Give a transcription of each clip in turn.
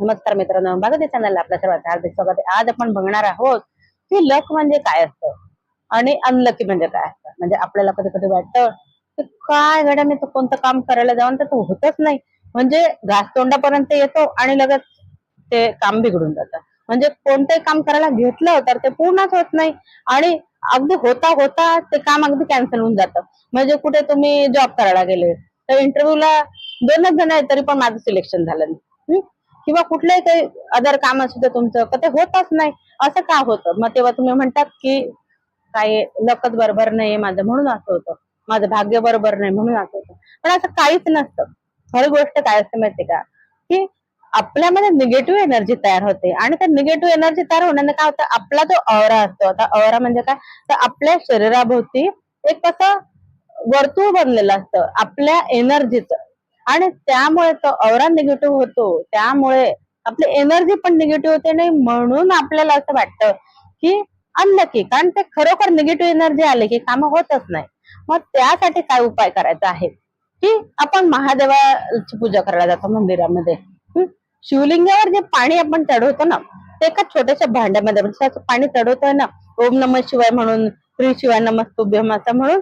नमस्कार मित्रांनो बघा चॅनल आपल्या सर्वांचं हार्दिक स्वागत आहे. आज आपण बघणार आहोत की लक म्हणजे काय असतं आणि अनलकी म्हणजे काय असतं. म्हणजे आपल्याला कधी कधी वाटतं की काय घड्या मी तर कोणतं काम करायला जाऊन तर तो होतच नाही. म्हणजे घास तोंडापर्यंत येतो आणि लगेच ते काम बिघडून जातं. म्हणजे कोणतंही काम करायला घेतलं तर ते पूर्णच होत नाही आणि अगदी होता होता ते काम अगदी कॅन्सल होऊन जातं. म्हणजे कुठे तुम्ही जॉब करायला गेले तर इंटरव्ह्यूला दोनच जण आहेत तरी पण माझं सिलेक्शन झालं नाही. किंवा कुठलंही काही अदर काम असू दे तुमचं तर ते होतच नाही. असं का होतं? मग तेव्हा तुम्ही म्हणतात की काय लकत बरोबर नाही माझं म्हणून असं होतं. माझं भाग्य बरोबर नाही म्हणून असं होतं. पण असं काहीच नसतं. खरी गोष्ट काय असते माहिती का? की आपल्यामध्ये निगेटिव्ह एनर्जी तयार होते आणि त्या निगेटिव्ह एनर्जी तयार होण्याने काय होतं? आपला जो अवरा असतो आता अवरा म्हणजे काय? तर आपल्या शरीराभोवती एक कसं वर्तुळ बनलेलं असतं. आपल्या एनर्जीचं आणि त्यामुळे तो औरा निगेटिव्ह होतो. त्यामुळे आपली एनर्जी पण निगेटिव्ह होते नाही म्हणून आपल्याला असं वाटतं की अनलकी कारण ते खरोखर निगेटिव्ह एनर्जी आली की कामं होतच नाही. मग त्यासाठी काय उपाय करायचा आहे? की आपण महादेवाची पूजा करायला जातो मंदिरामध्ये. शिवलिंगावर जे पाणी आपण चढवतो ना ते एका छोट्याशा भांड्यामध्ये म्हणजे पाणी चढवतोय ना ओम नम शिवाय म्हणून श्री शिवाय नमस्तुभ्यम असं म्हणून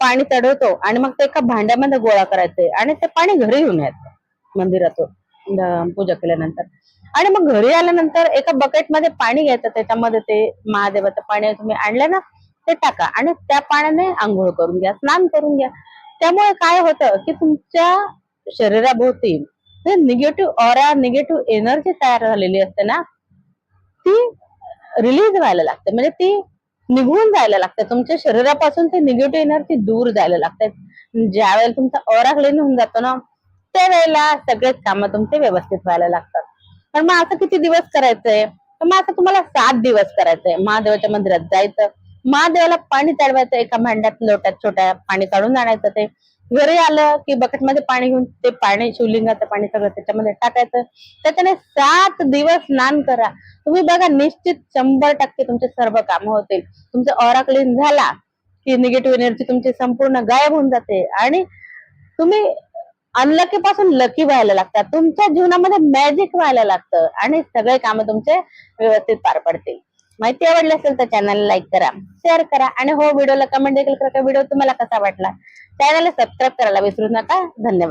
पाणी चढवतो आणि मग ते एका भांड्यामध्ये गोळा करायचंय आणि ते पाणी घरी घेऊन यायचं मंदिरातून पूजा केल्यानंतर. आणि मग घरी आल्यानंतर एका बकेटमध्ये पाणी घ्यायचं त्याच्यामध्ये ते महादेवाचं पाणी तुम्ही आणलं ना ते टाका आणि त्या पाण्याने आंघोळ करून घ्या स्नान करून घ्या. त्यामुळे काय होतं की तुमच्या शरीराभोवती निगेटिव्ह ऑरा निगेटिव्ह एनर्जी तयार झालेली असते ना ती रिलीज व्हायला लागते. म्हणजे ती निघून जायला लागतात तुमच्या शरीरापासून ते निगेटिव्ह एनर्जी दूर जायला लागते ज्या वेळेला तुमचा ऑरा क्लीन होऊन जातो ना त्यावेळेला सगळेच कामं तुमचे व्यवस्थित व्हायला लागतात. पण मग असं किती दिवस करायचंय? तर मग आता तुम्हाला सात दिवस करायचंय. महादेवाच्या मंदिरात जायचं. महादेवाला पाणी चढवायचं एका भांड्यात लोट्यात छोट्या पाणी काढून आणायचं ते. घरी आलं की बकेटमध्ये पाणी घेऊन ते पाणी शिवलिंगाचं पाणी सगळं त्याच्यामध्ये टाकायचं. त्याच्याने सात दिवस स्नान करा. तुम्ही बघा निश्चित शंभर टक्के तुमचे सर्व काम होतील. तुमचा ऑरा क्लीन झाला की निगेटिव्ह एनर्जी तुमची संपूर्ण गायब होऊन जाते. आणि तुम्ही अनलकी पासून लकी व्हायला लागतात तुमच्या जीवनामध्ये मॅजिक व्हायला लागतं. आणि सगळे कामं तुमचे व्यवस्थित पार पडतील. माहिती आवडली असेल तर चॅनल लाईक करा शेअर करा आणि हो व्हिडिओला कमेंट देखील करा व्हिडिओ तुम्हाला कसा वाटला. चॅनलला सबस्क्राईब करायला विसरू नका. धन्यवाद.